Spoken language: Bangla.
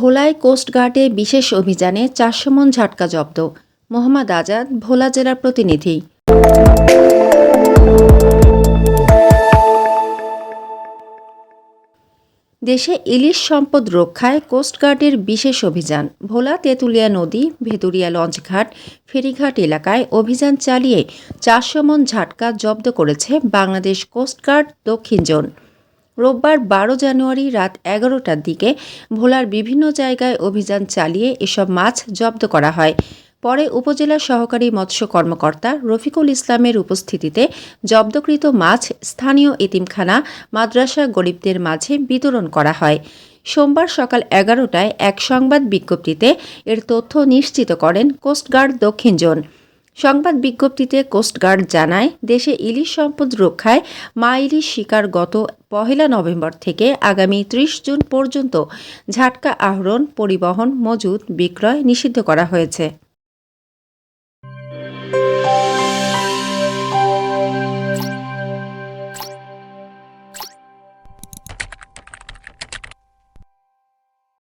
ভোলায় কোস্টগার্ডে বিশেষ অভিযানে চারশো মন ঝাটকা জব্দ। মোহাম্মদ আজাদ, ভোলা জেলার প্রতিনিধি। দেশে ইলিশ সম্পদ রক্ষায় কোস্টগার্ডের বিশেষ অভিযান। ভোলা তেঁতুলিয়া নদী, ভেতুরিয়া লঞ্চঘাট, ফেরিঘাট এলাকায় অভিযান চালিয়ে চারশো মন ঝাটকা জব্দ করেছে বাংলাদেশ কোস্টগার্ড দক্ষিণ জোন। রোববার বারো জানুয়ারি রাত এগারোটার দিকে ভোলার বিভিন্ন জায়গায় অভিযান চালিয়ে এসব মাছ জব্দ করা হয়। পরে উপজেলা সহকারী মৎস্য কর্মকর্তা রফিকুল ইসলামের উপস্থিতিতে জব্দকৃত মাছ স্থানীয় এতিমখানা মাদ্রাসা গরিবদের মাঝে বিতরণ করা হয়। সোমবার সকাল এগারোটায় এক সংবাদ বিজ্ঞপ্তিতে এর তথ্য নিশ্চিত করেন কোস্টগার্ড দক্ষিণ জোন। সংবাদ বিজ্ঞপ্তিতে কোস্টগার্ড জানায়, দেশে ইলিশ সম্পদ রক্ষায় মা ইলিশ শিকার গত পহেলা নভেম্বর থেকে আগামী ত্রিশ জুন পর্যন্ত ঝাটকা আহরণ, পরিবহন মজুত বিক্রয় নিষিদ্ধ করা হয়েছে।